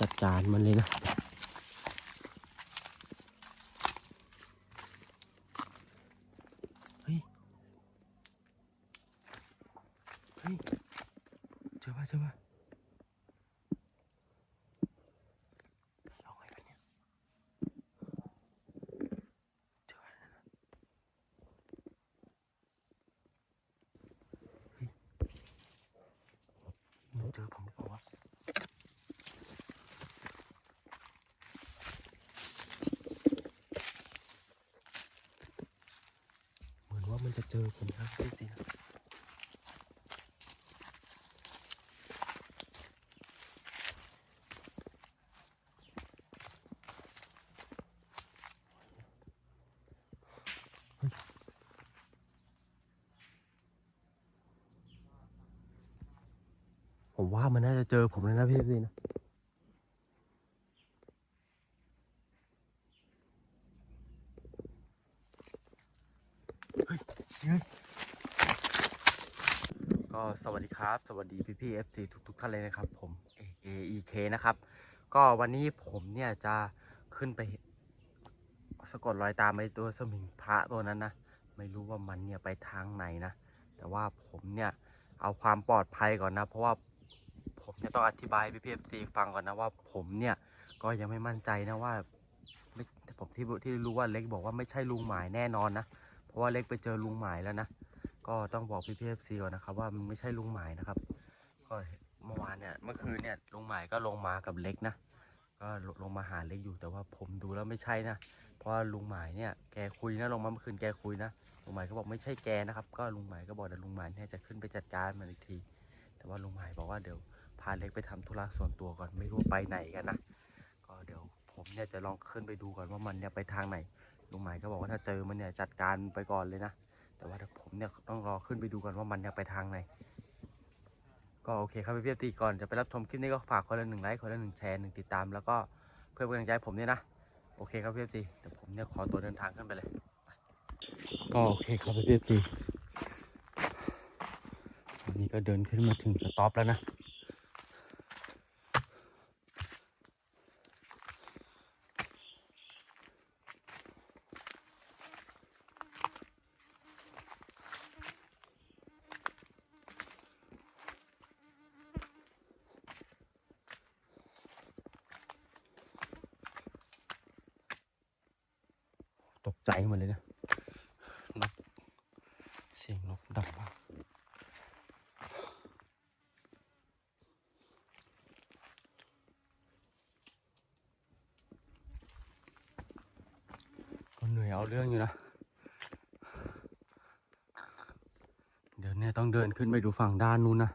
จัดการมันเลยนะ เฮ้ย เฮ้ย เจอปะเจอปะเอาไงวะเนี่ยเจออะไรนะเฮ้ยมันเจอผมหรือเปล่าวะ เห มันจะเจอผมนะพี่สินะเฮ้ยผมว่ามันน่าจะเจอผมแล้วนะพี่สินะ ก็สวัสดี ครับ สวัสดีพี่พี่เอฟซีทุกทุกๆท่านเลยนะครับ ผม A E K นะครับ ก็วันนี้ผมเนี่ยจะขึ้นไป สะกดรอยตามไอ้ตัวสมิงพระตัวนั้นนะ ไม่รู้ว่ามันเนี่ยไปทางไหนนะ แต่ว่าผมเนี่ยเอาความปลอดภัยก่อนนะ เพราะว่าผมเนี่ยต้องอธิบายพี่พี่เอฟซีฟังก่อนนะว่าผมเนี่ยก็ยังไม่มั่นใจนะว่าไม่ผมที่ที่รู้ว่าเล็กบอกว่าไม่ใช่ลุงหมายแน่นอนนะ เพราะว่าเล็กไปเจอลุงหมายแล้วนะ ก็ต้องบอกพี่พีเอฟซีก่อนนะครับว่ามันไม่ใช่ลุงหมายนะครับ ก็เมื่อวานเนี่ยเมื่อคืนเนี่ยลุงหมายก็ลงมากับเล็กนะก็ลงมาหาเล็กอยู่แต่ว่าผมดูแล้วไม่ใช่นะเพราะว่าลุงหมายเนี่ยแกคุยนะลงมาเมื่อคืนแกคุยนะลุงหมายก็บอกไม่ใช่แกนะครับ ก็ลุงหมายก็บอกเดี๋ยวลุงหมายเนี่ยจะขึ้นไปจัดการมันอีกที แต่ว่าลุงหมายบอกว่าเดี๋ยวพาเล็กไปทำธุระส่วนตัวก่อนไม่รู้ไปไหนกันนะก็เดี๋ยวผมเนี่ยจะลองขึ้นไปดูก่อนว่ามันเนี่ยไปทางไหนลุงหมายก็บอกว่าถ้าเจอมันเนี่ยจัดการไปก่อนเลยนะ แต่ว่าผมเนี่ยต้องรอขึ้นไปดูก่อนว่ามันจะไปทางไหน ก็โอเคครับพี่เพียตีก่อนจะไปรับชมคลิปนี้ก็ฝากคนละหนึ่งไลค์คนละหนึ่งแชร์หนึ่งติดตาม แล้วก็เพื่อเป็นกำลังใจผมเนี่ยนะ โอเคครับพี่ตีเดี๋ยวผมเนี่ยขอตัวเดินทางขึ้นไปเลย ก็โอเคครับพี่เพียตีวันนี้ก็เดินขึ้นมาถึงสต็อปแล้วนะ ใจหมดเลยนะนกเสียงนกดังมากก็เหนื่อยเอาเรื่องอยู่นะ เดี๋ยวเนี่ยต้องเดินขึ้นไปดูฝั่งด้านนู้นนะ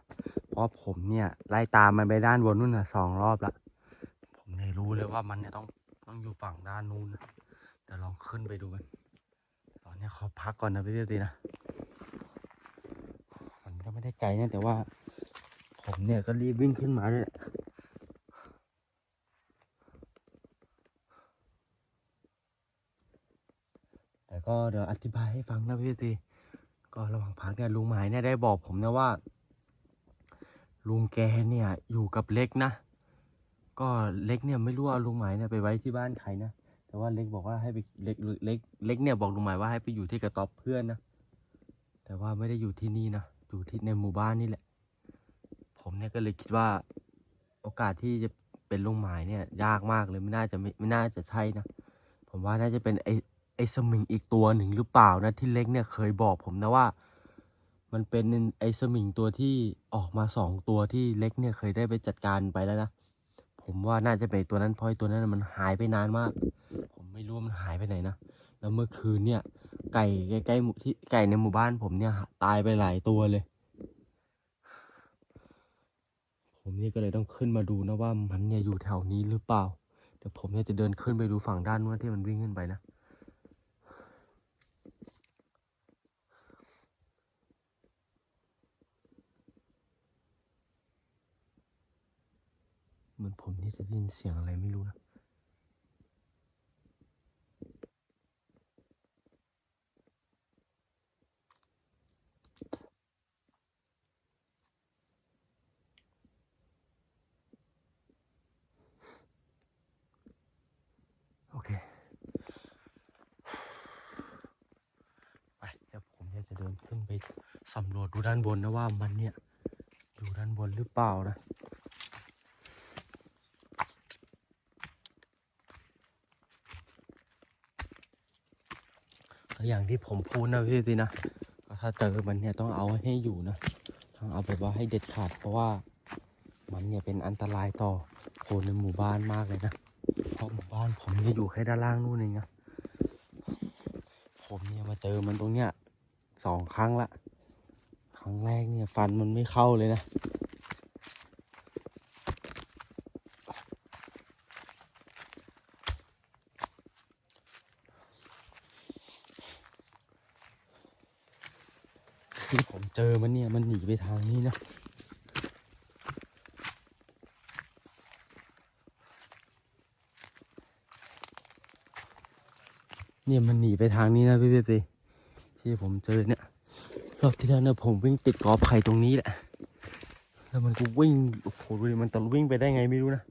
เพราะผมเนี่ยไล่ตามมันไปด้านบนนู้นนะสองรอบละผมเนี่ยรู้เลยว่ามันเนี่ยต้องต้องอยู่ฝั่งด้านนู้นนะเดี๋ยวลองขึ้นไปดูกัน ตอนนี้ขอพักก่อนนะพี่เตีนะ มันก็ไม่ได้ไกลนะแต่ว่า ผมเนี่ยก็รีบวิ่งขึ้นมาด้วยแต่ก็เดี๋ยวอธิบายให้ฟังนะพี่เตีก็ระหว่างพักเนี่ยลุงหมายเนี่ยได้บอกผมนะว่า ลุงแกเนี่ยอยู่กับเล็กนะ ก็เล็กเนี่ยไม่รู้เอาลุงหมายเนี่ยไปไว้ที่บ้านใครนะ แต่ว่าเล็กบอกว่าให้ไปเล็กเล็กเล็กเนี่ยบอกลุงหมายว่าให้ไปอยู่ที่กระต๊อบเพื่อนนะแต่ว่าไม่ได้อยู่ที่นี่นะอยู่ที่ในหมู่บ้านนี่แหละ ผมเนี่ยก็เลยคิดว่า โอกาสที่จะเป็นลุงหมายเนี่ย ยากมากเลยไม่น่าจะไม่ไม่น่าจะใช่นะผมว่าน่าจะเป็นไอไอสมิงอีกตัวหนึ่งหรือเปล่านะที่เล็กเนี่ยเคยบอกผมนะว่า มันเป็นไอสมิงตัวที่ออกมาสองตัวที่เล็กเนี่ยเคยได้ไปจัดการไปแล้วนะ ผมว่าน่าจะเป็นตัวนั้นเพราะตัวนั้นมันหายไปนานมาก ผมไม่รู้มันหายไปไหนนะแล้วเมื่อคืนเนี่ย ไก่ใกล้ๆหมู่ที่ไก่ในหมู่บ้านผมเนี่ย ตายไปหลายตัวเลย ผมนี่ก็เลยต้องขึ้นมาดูนะว่ามันเนี่ยอยู่แถวนี้หรือเปล่าเดี๋ยวผมเนี่ยจะเดินขึ้นไปดูฝั่งด้านนู้นที่มันวิ่งขึ้นไปนะ เหมือนผมนี่จะได้ยินเสียงอะไรไม่รู้นะโอเค ไปเดี๋วผมจะเดินขึ้นไปสำรวจดูด้านบนนะว่ามันเนี่ย อยู่ด้านบนหรือเปล่านะ อย่างที่ผมพูดนะพี่พี่นะถ้าเจอมันเนี่ยต้องเอาให้อยู่นะต้องเอาแบบว่าให้เด็ดขาดเพราะว่ามันเนี่ยเป็นอันตรายต่อคนในหมู่บ้านมากเลยนะเพราะหมู่บ้านผมเนี่ยอยู่แค่ด้านล่างนู่นเองนะผมเนี่ยมาเจอมันตรงเนี้ยสองครั้งละครั้งแรกเนี่ยฟันมันไม่เข้าเลยนะ ที่ผม เจอมันเนี่ยมันหนีไปทางนี้นะเนี่ยมันหนีไปทางนี้นะพี่พี่พี่ที่ผมเจอเนี่ยรอบที่แล้วเนี่ยผมวิ่งติดกอบไผ่ตรงนี้แหละแล้วมันก็วิ่งโอ้โหดูดิมันตะวิ่งไปได้ไงไม่รู้นะ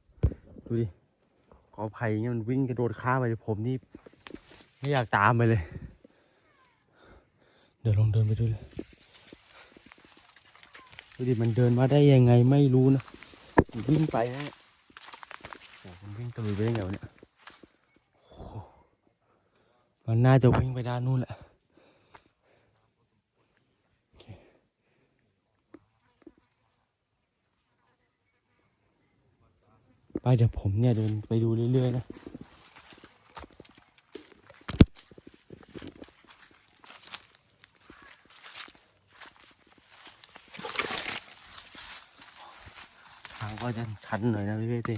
ดูดิกอบไผ่เนี่ยมันวิ่งกระโดดข้ามไปผมนี่ไม่อยากตามไปเลย เดี๋ยวลองเดินไปดูเลย ดูดิมันเดินมาได้ยังไงไม่รู้นะมันวิ่งไปนะเนี่ยโอ้โหมันวิ่งตะลุยไปได้ไงวะเนี่ยโอ้โหมันน่าจะวิ่งไปด้านนู้นแหละโอเคไปเดี๋ยวผมเนี่ยเดินไปดูเรื่อยๆนะางก็จะชันหน่อยนะพี่เต้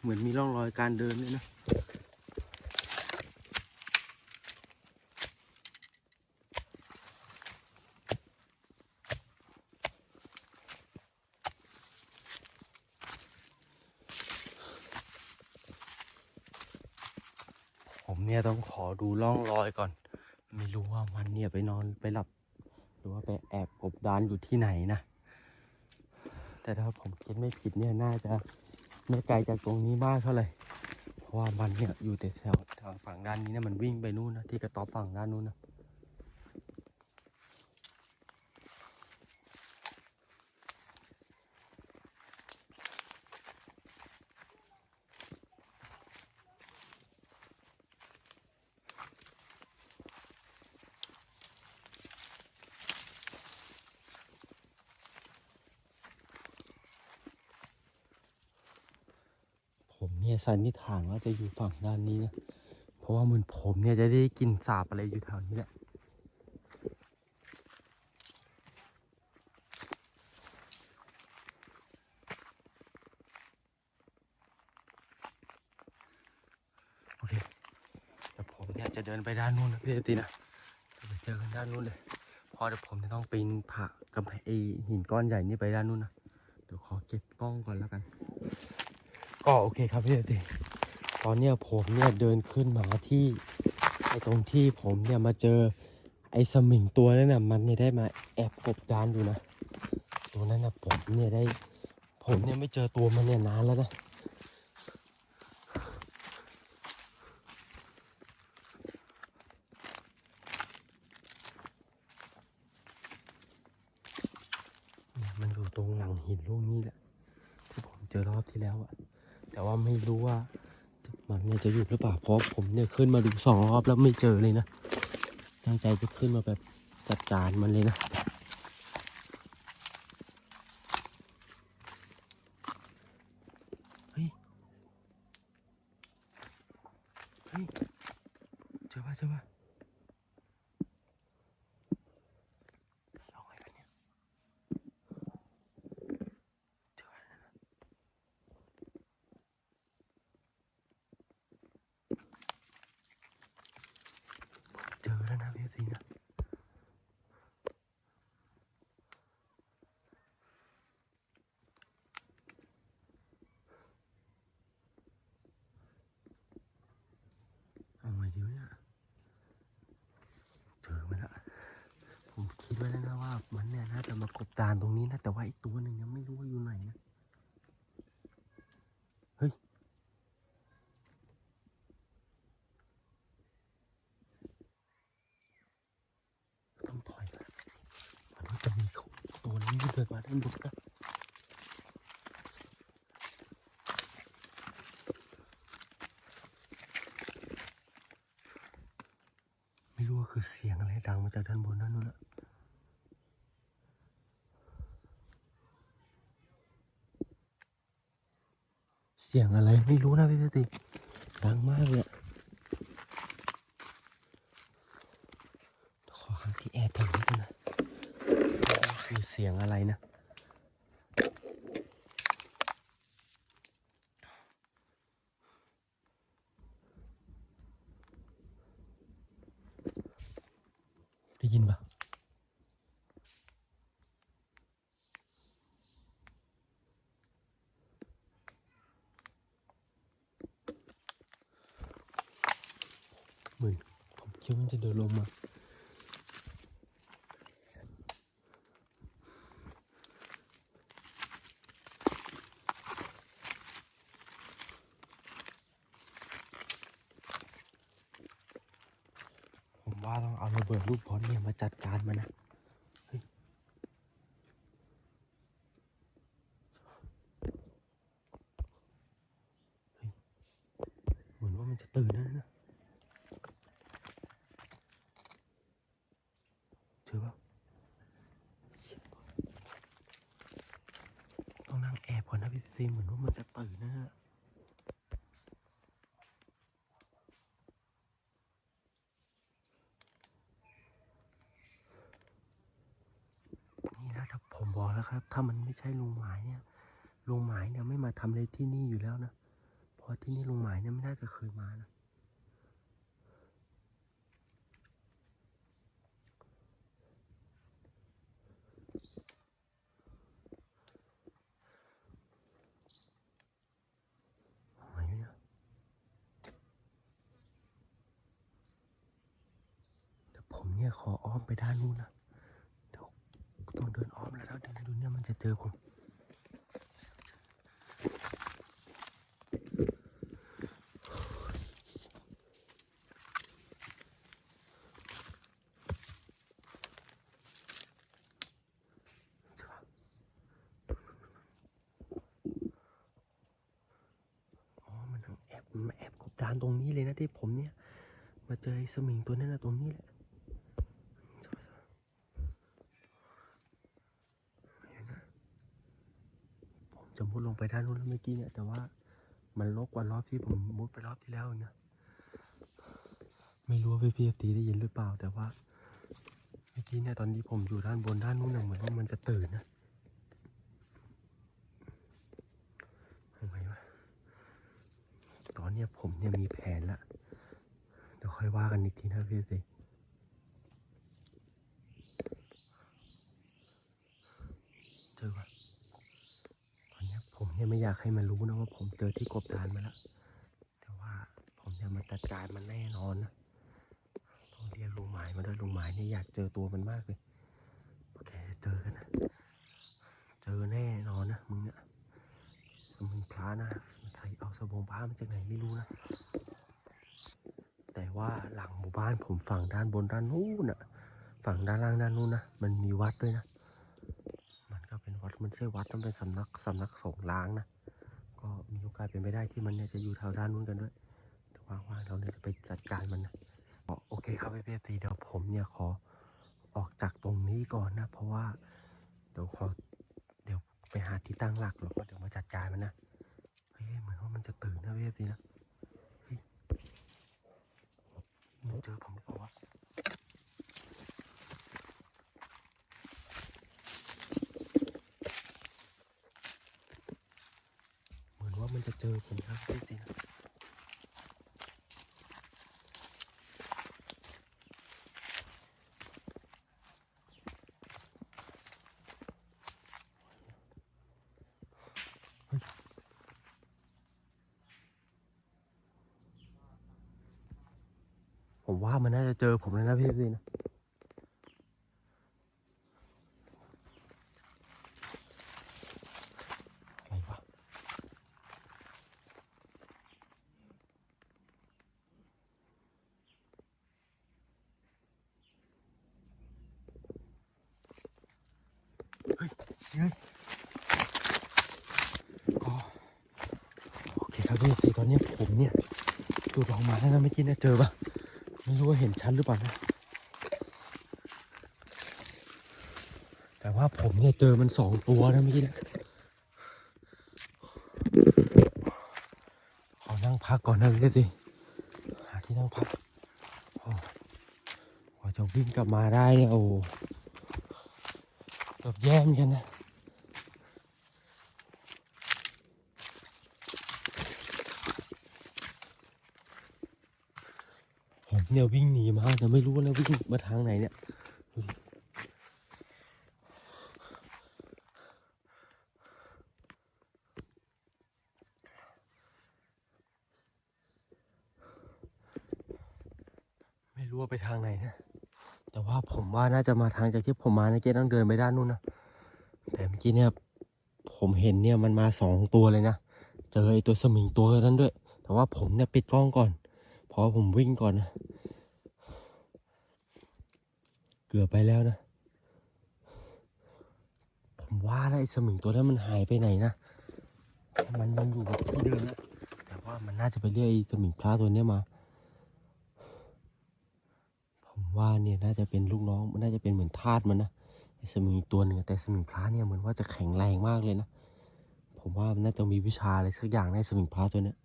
เหมือนมีร่องรอยการเดินเลยนะผมเนี่ยต้องขอดูร่องรอยก่อน ไม่รู้ว่ามันเนี่ยไปนอนไปหลับ หรือว่าไปแอบกบดานอยู่ที่ไหนนะ แต่ถ้าผมคิดไม่ผิดเนี่ยน่าจะไม่ไกลจากตรงนี้มากเท่าไหร่เพราะว่ามันเนี่ยอยู่แต่แถวทางฝั่งด้านนี้นะมันวิ่งไปนู่นนะที่กระต๊อบฝั่งด้านนู้นนะ สันนิษฐานว่าจะอยู่ฝั่งด้านนี้นะ เพราะว่าเหมือนผมเนี่ยจะได้กินสาบอะไรอยู่แถวนี้แหละโอเคเดี๋ยวผมเนี่ยจะเดินไปด้านนู้นนะพี่ตีนะจะไปเจอกันด้านนู้นเลยเพราะเดี๋ยวผมจะต้องปีนผากำแพงไอหินก้อนใหญ่นี่ไปด้านนู้นนะเดี๋ยวขอเก็บกล้องก่อนแล้วกัน ก็โอเคครับพี่ตีตอนเนี้ยผมเนี่ยเดินขึ้นมาที่ไอตรงที่ผมเนี่ยมาเจอไอสมิงตัวนั้นน่ะมันเนี่ยได้มาแอบกบดานอยู่นะตัวนั้นน่ะผมเนี่ยได้ ผมเนี่ยไม่เจอตัวมันเนี่ยนานแล้วนะเนี่ยมันอยู่ตรงหลังหินลูกนี้แหละที่ผมเจอรอบที่แล้วอะแต่ว่า ไม่รู้ว่ามันเนี่ยจะหยุดหรือเปล่าเพราะผมเนี่ยขึ้นมาดูสองรอบแล้วไม่เจอเลยนะตั้งใจจะขึ้นมาแบบจัดการมันเลยนะ จอมันะผมคิดไว้แล้วนะว่า มันเนี่ยน่าจะมากบดานตรงนี้นะแต่ว่าอีกตัวหนึ่งยังไม่รู้ว่าอยู่ไหนนะเฮ้ยต้องถอยก่อนมันจะมีตัวนี้เกิดมาได้านบนนะ เสียงอะไรดังมาจากด้านบนนั่นนู่นนะเสียงอะไรไม่รู้นะพี่สติดังมากเลยอะขอหาที่แอบก่อนนิดนึงนะคือเสียงอะไรนะ ได้ยินปะเหมือนผมคิดว่ามัน จะเดินลงมาผมว่าต้องเอาระเบิดลูกบอลเนี่ยมาจัดการมันนะเฮ้ยเฮ้ยเหมือนว่ามันจะตื่นแล้วนะเจอปะเชี่ยต้องนั่งแอบก่อนนะพี่ซีเหมือนว่ามันจะตื่นนะฮะ นี่นะ ถ้าผมบอกแล้วครับ ถ้ามันไม่ใช่ลุงหมายเนี่ยลุงหมายเนี่ยไม่มาทำอะไรที่นี่อยู่แล้วนะเพราะที่นี่ลุงหมายเนี่ยไม่น่าจะเคยมานะไหนเนี่ยเดี๋ยวผมเนี่ยขออ้อมไปด้านนู้นนะ ต้องเดินอ้อมแล้วถ้าเดินดูเนี่ยมันจะเจอผมใช่ปะอ๋อมันแอบมันมาแอบกบดานตรงนี้เลยนะที่ผมเนี่ย มาเจอไอ้สมิงตัวนั้นนะตรงนี้แหละใช่ปะเห็นนะผมจะมุดลง ไปด้านนู้นแล้วเมื่อกี้เนี่ยแต่ว่ามันลกกว่ารอบที่ผมมุดไปรอบที่แล้วอีกนะไม่รู้ว่าพี่พีตีได้ยินหรือเปล่า แต่ว่าเมื่อกี้เนี่ยตอนที่ผมอยู่ด้านบนด้านนู้นน่ะเหมือนว่ามันจะตื่นนะทำไมวะตอนเนี้ยผมเนี่ยมีแผนละเดี๋ยวค่อยว่ากันอีกทีนะพี่สิเจอปะ เนี่ยไม่อยากให้มันรู้นะว่าผมเจอที่กบดานมาแล้ว แต่ว่าผมจะมาจัดการมันแน่นอนนะต้องเรียกลุงหมายมาด้วยลุงหมายเนี่ยอยากเจอตัวมันมากเลยโอเคเจอกันนะ เจอแน่นอนนะมึงเนี่ยมุนพระนะใส่เอาสบงพระมาจากไหนไม่รู้นะ แต่ว่าหลังหมู่บ้านผมฝั่งด้านบนด้านนู้นนะฝั่งด้านล่างด้านนู้นนะ มันมีวัดด้วยนะ มันไม่ใช่วัดมันเป็นสำนักสำนักสงฆ์ล้างนะ ก็มีโอกาสเป็นไปได้ที่มันเนี่ยจะอยู่แถวด้านนู้นกันด้วยว่างๆเราเนี่ยจะไปจัดการมันนะโอเคครับพี่เอฟซีเดี๋ยวผมเนี่ยขอออกจากตรงนี้ก่อนนะ เพราะว่าเดี๋ยวขอเดี๋ยวไปหาที่ตั้งหลักแล้วก็เดี๋ยวมาจัดการมันนะเฮ้ยเหมือนว่ามันจะตื่นนะเวฟดีนะเฮ้ยมันเจอผมอนว่ามันจะ เจอผมนะเวฟดีนผมว่ามันน่าจะเจอผมแล้วนะพี่ดีนะอะไรวะเฮ้ย เฮ้ย ก็โอเคครับพี่ตีตอนนี้ผมเนี่ยดูดออกมาแล้วนะเมื่อกี้เนี่ยเจอปะไม่รู้ว่าเห็นชัดหรือเปล่านะ แต่ว่าผมเนี่ยเจอมันสองตัวนะเมื่อกี้เนี่ยขอนั่งพักก่อนนะพี่สิหาที่นั่งพักโอ้กว่าจะวิ่งกลับมาได้เนี่ยโอ้ อบแย่เหมือนกันนะผมเนี่ยวิ่งหนีมาแต่ไม่รู้ว่าแล้ววิ่งมาทางไหนเนี่ยดูดิไม่รู้ว่าไปทางไหนนะ แต่ ว่าน่าจะมาทางจากที่ผมมาเมื่อกี้ต้องเดินไปด้านนู้นนะแต่เมื่อกี้เนี่ยผมเห็นเนี่ยมันมาสองตัวเลยนะเจอไอ้ตัวสมิงตัวนั้นด้วย แต่ว่าผมเนี่ยปิดกล้องก่อนเพราะผมวิ่งก่อนนะเกือบไปแล้วนะ ผมว่าแล้วไอ้สมิงตัวนั้นมันหายไปไหนนะมันยังอยู่กับที่เดิมนะแต่ว่ามันน่าจะไปเรียกไอ้สมิงพระตัวเนี้ยมา ว่าเนี่ยน่าจะเป็นลูกน้องมันน่าจะเป็นเหมือนทาสมันนะไอ้สมิงตัวหนึ่งแต่สมิงพระเนี่ยเหมือนว่าจะแข็งแรงมากเลยนะผมว่ามันน่าจะมีวิชาอะไรสักอย่างในสมิงพระตัวเนี้ย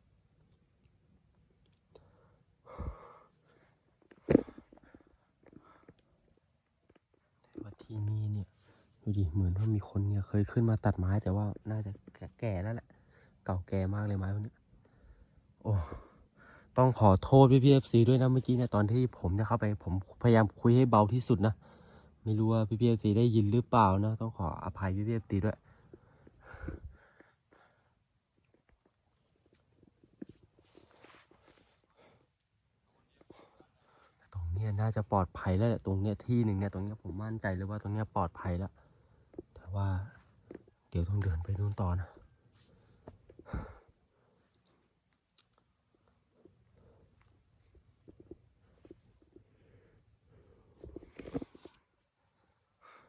ว่าที่นี่เนี่ยดูดิเหมือนว่ามีคนเนี่ยเคยขึ้นมาตัดไม้แต่ว่าน่าจะแก่แล้วแหละ เก่าแก่มากเลยไม้พวกนี้โอ้ ต้องขอโทษพี่พีเอฟซีด้วยนะเมื่อกี้เนี่ยตอนที่ผมจะเข้าไปผมพยายามคุยให้เบาที่สุดนะ ไม่รู้ว่าพี่พีเอฟซีได้ยินหรือเปล่านะ ต้องขออภัยพี่พีเอฟซีด้วยตรงเนี้ยน่าจะปลอดภัยแล้วแหละตรงเนี้ยที่หนึ่งเนี่ยตรงเนี้ยผมมั่นใจเลยว่าตรงเนี้ยปลอดภัยแล้วแต่ว่า เดี๋ยวต้องเดินไปนู่นต่อนะ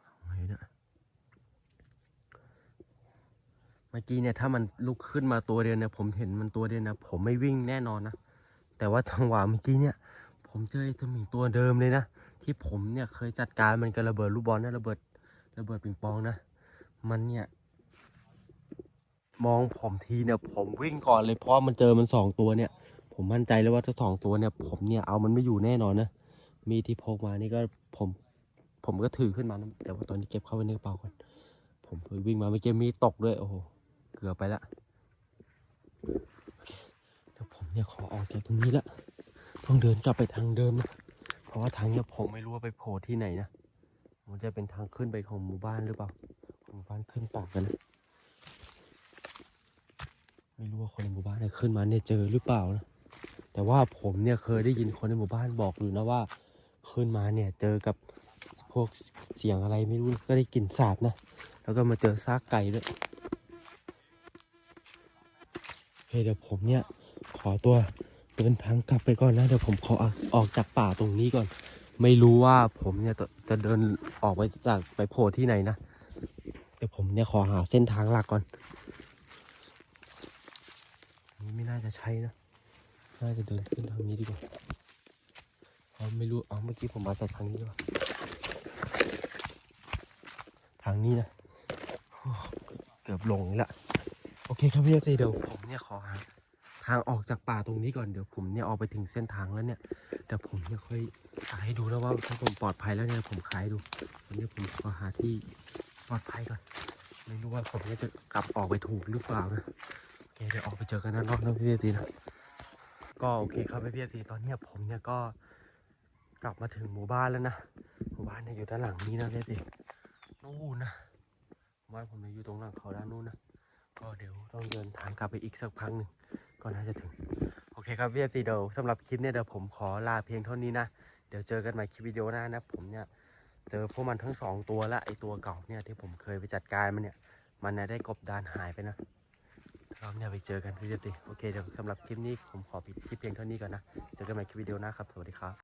เอาไงเนี่ยเมื่อกี้เนี่ยถ้ามันลุกขึ้นมาตัวเดียวเนี่ยผมเห็นมันตัวเดียวนะผมไม่วิ่งแน่นอนนะแต่ว่าจังหวะเมื่อกี้เนี่ยผมเจอไอ้สมิงตัวเดิมเลยนะที่ผมเนี่ยเคยจัดการมันกับระเบิดลูกบอลนะระเบิดระเบิดปิงปองนะมันเนี่ยมองผมทีเนี่ยผมวิ่งก่อนเลยเพราะมันเจอมันสองตัวเนี่ย ผมมั่นใจเลยว่าถ้าสองตัวเนี่ย ผมเนี่ยเอามันไม่อยู่แน่นอนนะมีที่พกมานี่ก็ผมผมก็ถือขึ้นมานะแต่ว่าตอนนี้เก็บเข้าไว้ในกระเป๋าก่อนผมเพิ่งวิ่งมาเมื่อกี้มีตกด้วยโอ้โห กือบไปละเดี๋ยวผมเนี่ยขอออกจากตรงนี้ละต้องเดินกลับไปทางเดิมนะเพราะว่าทางเนี้ยผมไม่รู้ว่าไปโผล่ที่ไหนนะมันจะเป็นทางขึ้นไปของหมู่บ้านหรือเปล่าหมู่บ้านขึ้นปากกันนะไม่รู้ว่าคนในหมู่บ้านเนี่ยขึ้นมาเนี่ยเจอหรือเปล่านะแต่ว่าผมเนี่ยเคยได้ยินคนในหมู่บ้านบอกอยู่นะว่าขึ้นมาเนี่ยเจอกับพวกเสียงอะไรไม่รู้ก็ได้กลิ่นสาบนะ แล้วก็มาเจอซากไก่ด้วย เฮ้ยเดี๋ยวผมเนี่ยขอตัวเดินทางกลับไปก่อนนะ เดี๋ยวผมขอออกจากป่าตรงนี้ก่อน ไม่รู้ว่าผมเนี่ยจะเดินออกไปจากไปโผล่ที่ไหนนะเดี๋ยวผมเนี่ยขอหาเส้นทางหลักก่อนนี่ไม่น่าจะใช่นะน่าจะเดินขึ้นทางนี้ดีกว่าเราไม่รู้เอาเมื่อกี้ผมมาจากทางนี้ดีกว่าทางนี้นะเกือบหลงและ โอเคครับพี่เอฟซีเดี๋ยวผมเนี่ยขอหาทางออกจากป่าตรงนี้ก่อนเดี๋ยวผมเนี่ยออกไปถึงเส้นทางแล้วเนี่ยเดี๋ยวผมเนี่ยค่อยขายให้ดูนะว่าถ้าผมปลอดภัยแล้วเนี่ยผมขายดูตอนนี้ผมขอหาที่ปลอดภัยก่อน ไม่รู้ว่าผมเนี่ยจะกลับออกไปถูกหรือเปล่านะโอเคเดี๋ยวออกไปเจอกันด้านอกนะพี่เอตีนะก็โอเคครับพี่เอตีตอนเนี้ยผมเนี่ยก็กลับมาถึงหมู่บ้านแล้วนะหมู่บ้านเนี่ยอยู่ด้านหลังนี้นะพี่เอตีนู่นนะหมู่บ้านผมเนี่ยอยู่ตรงหลังเขาด้านนู้นนะ ก็เดี๋ยวต้องเดินทางกลับไปอีกสักพักหนึ่งก็น่าจะถึง โอเคครับพี่เอฟซีเดี๋ยวสำหรับคลิปเนี่ยเดี๋ยวผมขอลาเพียงเท่านี้นะ เดี๋ยวเจอกันใหม่คลิปวิดีโอหน้านะ ผมเนี่ยเจอพวกมันทั้งสองตัวละไอตัวเก่าเนี่ยที่ผมเคยไปจัดการมันเนี่ย มันเนี่ยได้กบดานหายไปนะรอบเนี่ยไปเจอกันพี่เอฟซีโอเคเดี๋ยวสำหรับคลิปนี้ผมขอปิดคลิปเพียงเท่านี้ก่อนนะเจอกันใหม่คลิปวิดีโอหน้าครับสวัสดีครับ